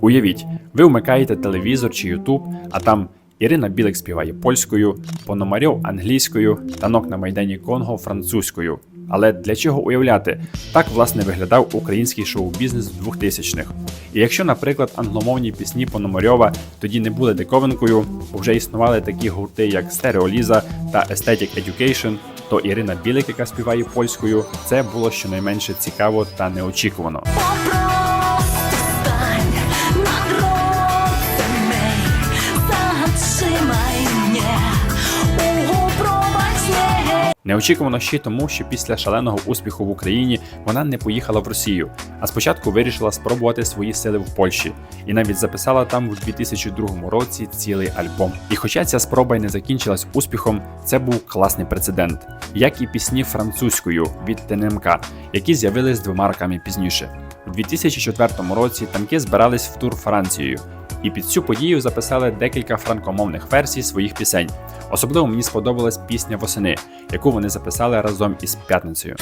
Уявіть, ви вмикаєте телевізор чи Ютуб, а там Ірина Білик співає польською, Пономарьов англійською, танок на майдані Конго французькою. Але для чого уявляти? Так власне виглядав український шоу-бізнес в 2000-х. І якщо, наприклад, англомовні пісні Пономарьова тоді не були диковинкою, вже існували такі гурти, як Стереоліза та Aesthetic Education, то Ірина Білик, яка співає польською, це було щонайменше цікаво та неочікувано. Неочікувано ще тому, що після шаленого успіху в Україні вона не поїхала в Росію, а спочатку вирішила спробувати свої сили в Польщі і навіть записала там у 2002 році цілий альбом. І хоча ця спроба й не закінчилась успіхом, це був класний прецедент, як і пісні французькою від ТНМК, які з'явились двома роками пізніше. У 2004 році танки збирались в тур Францією. І під цю подію записали декілька франкомовних версій своїх пісень. Особливо мені сподобалась пісня восени, яку вони записали разом із п'ятницею.